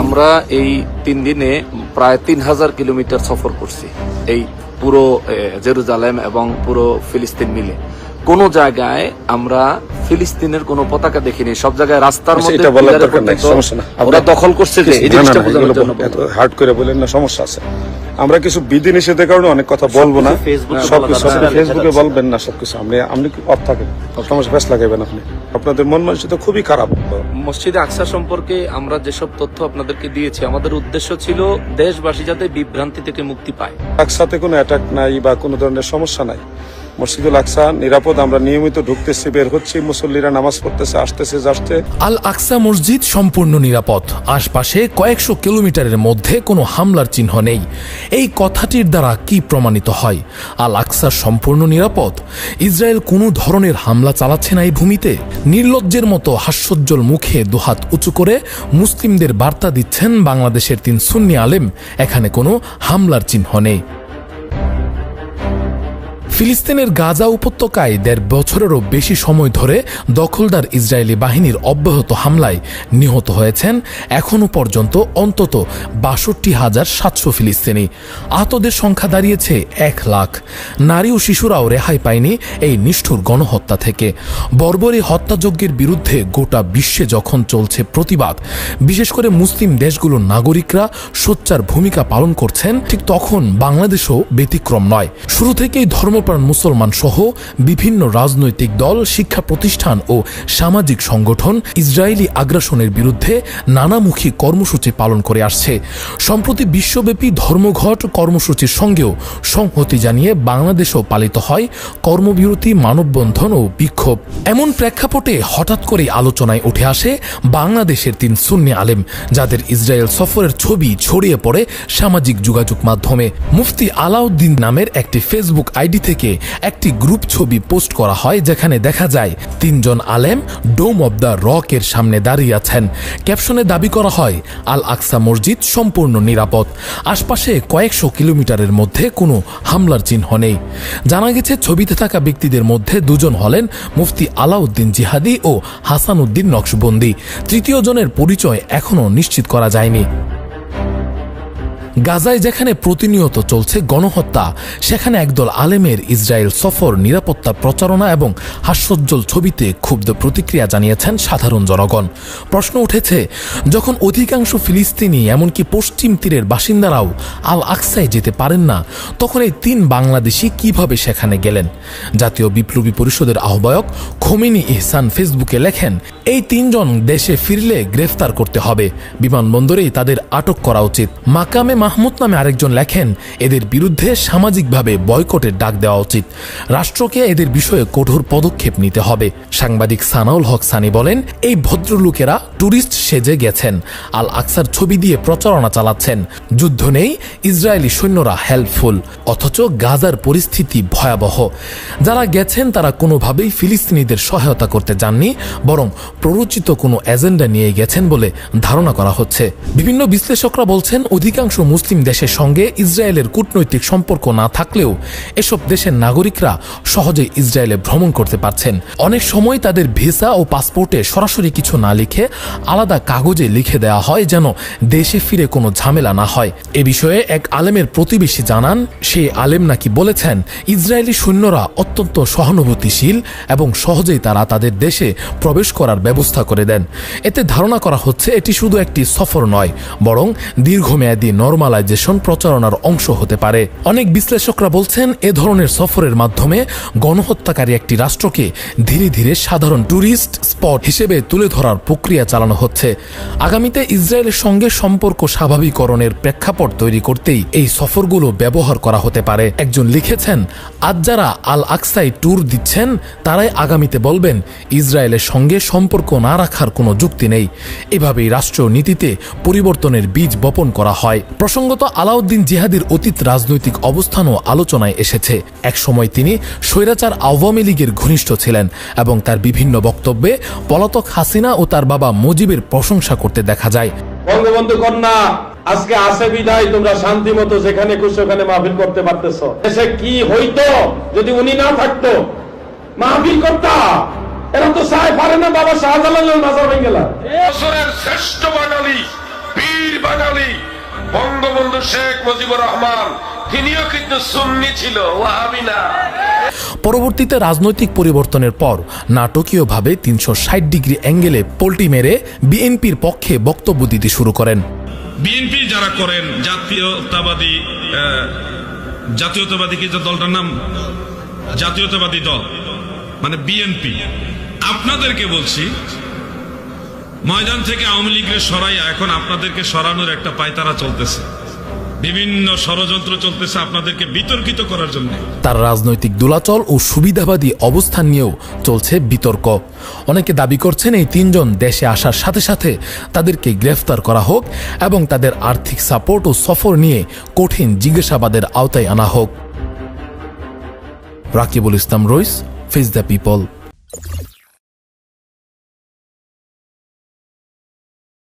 আমরা এই তিন দিনে প্রায় তিন হাজার কিলোমিটার সফর করছি, এই পুরো জেরুজালেম এবং পুরো ফিলিস্তিন মিলে। কোন জায়গায় আমরা ফিলিস্তিনের কোনো পতাকা দেখিনি সব জায়গায় রাস্তার মধ্যে ওরা আমরা- দখল করছে যে এই জিনিসটা বোঝানোর জন্য হার্ড করে বলেন না সমস্যা আছে। আমরা কিছু বিধি নিষেধের কারণে অনেক কথা বলব না। ফেসবুকে সবকিছু ফেসবুকে বলবেন না সবকিছু। আপনি আপনি কি অফ থাকেন? সমস্যা ফেস লাগাবেন আপনি। আপনাদের মন মানসিকতা খুবই খারাপ। মসজিদে আকসা সম্পর্কে আমরা যেসব তথ্য আপনাদেরকে দিয়েছি আমাদের উদ্দেশ্য ছিল দেশবাসী যাতে বিভ্রান্তি থেকে মুক্তি পায়। আকসাতে কোনো অ্যাটাক নাই বা কোনো ধরনের সমস্যা নাই। মসজিদুল আকসা, নিরাপদ, আমরা নিয়মিত ঢুকতেছি, বের হচ্ছি, মুসল্লিরা নামাজ পড়তেছে, আসতেছে, যাচ্ছে। আল আকসা মসজিদ সম্পূর্ণ নিরাপদ। আশপাশে কয়েকশো কিলোমিটারের মধ্যে কোনো হামলার চিহ্ন নেই। এই কথাটির দ্বারা কি প্রমাণিত হয়? আল আকসা সম্পূর্ণ নিরাপদ? ইসরায়েল কোনো ধরনের হামলা চালাচ্ছে না এই ভূমিতে? নির্লজ্জের মতো হাস্যোজ্জ্বল মুখে দুহাত উঁচু করে মুসলিমদের বার্তা দিচ্ছেন বাংলাদেশের তিন সুন্নি আলেম। এখানে কোনো হামলার চিহ্ন নেই। ফিলিস্তিনের গাজা উপত্যকায় দেড় বছরেরও বেশি সময় ধরে দখলদার ইসরায়েলি বাহিনীর অব্যাহত হামলায় নিহত হয়েছেন এখনও পর্যন্ত অন্তত বাষট্টি হাজার সাতশো ফিলিস্তিনি। আহতদের সংখ্যা দাঁড়িয়েছে এক লাখ। নারী ও শিশুরাও রেহাই পায়নি এই নিষ্ঠুর গণহত্যা থেকে। বর্বরী হত্যাযজ্ঞের বিরুদ্ধে গোটা বিশ্বে যখন চলছে প্রতিবাদ, বিশেষ করে মুসলিম দেশগুলোর নাগরিকরা সোচ্চার ভূমিকা পালন করছেন, ঠিক তখন বাংলাদেশও ব্যতিক্রম নয়। শুরু থেকেই ধর্মপ্রাণ মুসলমান সহ বিভিন্ন রাজনৈতিক দল, শিক্ষা প্রতিষ্ঠান ও সামাজিক সংগঠন ইসরায়েলি আগ্রাসনের বিরুদ্ধে নানামুখী কর্মসূচি পালন করে আসছে। সম্প্রতি বিশ্বব্যাপী ধর্মঘট কর্মসূচির সঙ্গেও সংহতি জানিয়ে বাংলাদেশেও পালিত হয় কর্মবিরতি, মানববন্ধন ও বিক্ষোভ। এমন প্রেক্ষাপটে হঠাৎ করে আলোচনায় উঠে আসে বাংলাদেশের তিন সুন্নি আলেম, যাদের ইসরায়েল সফরের ছবি ছড়িয়ে পড়ে সামাজিক যোগাযোগ মাধ্যমে। মুফতি আলাউদ্দিন নামের একটি ফেসবুক আইডি থেকে একটি গ্রুপ ছবি পোস্ট করা হয় যেখানে দেখা যায় তিনজন আলেম ডোম অব দ্য রক এর সামনে দাঁড়িয়ে আছেন। ক্যাপশনে দাবি করা হয়, আল আকসা মসজিদ সম্পূর্ণ নিরাপদ। আশপাশে কয়েকশো কিলোমিটারের মধ্যে কোনো হামলার চিহ্ন নেই। জানা গেছে, ছবিতে থাকা ব্যক্তিদের মধ্যে দুজন হলেন মুফতি আলাউদ্দিন জিহাদি ও হাসান উদ্দিন নকশবন্দি। তৃতীয় জনের পরিচয় এখনও নিশ্চিত করা যায়নি। গাজায় যেখানে প্রতিনিয়ত চলছে গণহত্যা, সেখানে একদল আলেমের ইসরায়েল সফর, নিরাপত্তা প্রচারণা এবং হাস্যোজ্জ্বল ছবিতে ক্ষুব্ধ প্রতিক্রিয়া জানিয়েছেন সাধারণ জনগণ। প্রশ্ন উঠেছে, যখন অধিকাংশ ফিলিস্তিনি, এমনকি পশ্চিম তীরের বাসিন্দারাও আল আকসায় যেতে পারেন না, তখন এই তিন বাংলাদেশি কীভাবে সেখানে গেলেন? জাতীয় বিপ্লবী পরিষদের আহ্বায়ক খমিনি ইহসান ফেসবুকে লেখেন এই তিনজন দেশে ফিরলে গ্রেফতার করতে হবে। বিমানবন্দরেই তাদের আটক করা উচিত। মাকামে মাহমুদ নামে আরেকজন লেখেন, এদের বিরুদ্ধে সামাজিকভাবে বয়কটের ডাক দেওয়া উচিত। রাষ্ট্রকে এদের বিষয়ে কঠোর পদক্ষেপ নিতে হবে। সাংবাদিক সানাউল হক সানি বলেন, এই ভদ্রলোকেরা ট্যুরিস্ট সেজে গেছেন, আল আকসার ছবি দিয়ে প্রচারণা চালাচ্ছেন। যুদ্ধ নেই, ইসরায়েলি সৈন্যরা হেল্পফুল, অথচ গাজার পরিস্থিতি ভয়াবহ। যারা গেছেন তারা কোনোভাবেই ফিলিস্তিনিদের সহায়তা করতে যাননি বরং প্ররোচিত কোনো এজেন্ডা নিয়ে গেছেন বলে ধারণা করা হচ্ছে। বিভিন্ন বিশ্লেষকরা বলছেন, অধিকাংশ মুসলিম দেশের সঙ্গে ইসরায়েলের কূটনৈতিক সম্পর্ক না থাকলেও এসব দেশের নাগরিকরা সহজে ইসরায়েলে ভ্রমণ করতে পারছেন। অনেক সময় তাদের ভিসা ও পাসপোর্টে সরাসরি কিছু না লিখে আলাদা কাগজে লিখে দেওয়া হয় যেন দেশে ফিরে কোনো ঝামেলা না হয়। এ বিষয়ে এক আলেমের প্রতিবেশী জানান, সেই আলেম নাকি বলেছেন, ইসরায়েলি সৈন্যরা অত্যন্ত সহানুভূতিশীল এবং সহজেই তারা তাদের দেশে প্রবেশ করার ব্যবস্থা করে দেন। এতে ধারণা করা হচ্ছে এটি শুধু একটি সফর নয়, বরং দীর্ঘমেয়াদী নর্মালাইজেশন প্রচারণার অংশ হতে পারে। অনেক বিশ্লেষকরা বলছেন, এ ধরনের সফরের মাধ্যমে গণহত্যাকারী একটি রাষ্ট্রকে ধীরে ধীরে সাধারণ ট্যুরিস্ট স্পট হিসেবে তুলে ধরার প্রক্রিয়া চালানো হচ্ছে। আগামীতে ইসরায়েলের সঙ্গে সম্পর্ক স্বাভাবিকরণের প্রেক্ষাপট তৈরি করতেই এই সফরগুলো ব্যবহার করা হতে পারে। একজন লিখেছেন আজ যারা আল আকসাই ট্যুর দিচ্ছেন, তারাই আগামীতে বলবেন, ইসরায়েলের সঙ্গে সম্পর্ক না রাখার কোনো যুক্তি নেই। এভাবেই রাষ্ট্রীয় নীতিতে পরিবর্তনের বীজ বপন করা হয়। প্রসঙ্গত আলাউদ্দিন জিহাদির অতীত রাজনৈতিক অবস্থানও আলোচনায় এসেছে। একসময় তিনি স্বৈরাচার আওয়ামী লীগের ঘনিষ্ঠ ছিলেন এবং তার বিভিন্ন বক্তব্যে পলাতক হাসিনা ও তার বাবা মুজিবের প্রশংসা করতে দেখা যায়। বঙ্গবন্ধু কন্যা, আজকে আসে বিদায়, তোমরা শান্তি মতো যেখানে খুশি ওখানে মাহফিল করতে পারতেছ। দেশে কি হইতো যদি উনি না থাকতো? মাহফিল করতা! এরা তো চায় পারে না বাবা শাহজালালের মাজার ভেঙে গেলা বছরের শ্রেষ্ঠ বাঙালি বীর আলী বঙ্গবন্ধু শেখ মুজিবুর রহমান তিনিও কিন্তু সুন্নি ছিল ওয়াহাবি না। পরবর্তীতে রাজনৈতিক পরিবর্তনের পর নাটকীয়ভাবে তিনশো ষাট ডিগ্রি অ্যাঙ্গেলে পোল্টি মেরে বিএনপির পক্ষে বক্তব্য দিতে শুরু করেন। বিএনপি যারা করেন জাতীয়তাবাদী আহ, জাতীয়তাবাদী কি যে দলটার নাম? জাতীয়তাবাদী দল মানে বিএনপি। আপনাদেরকে বলছি, ময়দান থেকে আওয়ামী লীগের সরাইয়া এখন আপনাদেরকে সরানোর একটা পায়তারা চলতেছে। বিভিন্ন ষড়যন্ত্র চলতেছে আপনাদেরকে বিতর্কিত করার জন্য। তার রাজনৈতিক দোলাচল ও সুবিধাবাদী অবস্থান নিয়েও চলছে বিতর্ক। অনেকে দাবি করছেন এই তিনজন দেশে আসার সাথে সাথে তাদেরকে গ্রেফতার করা হোক এবং তাদের আর্থিক সাপোর্ট ও সফর নিয়ে কঠিন জিজ্ঞাসাবাদের আওতায় আনা হোক। Rakibul Islam Rais face the people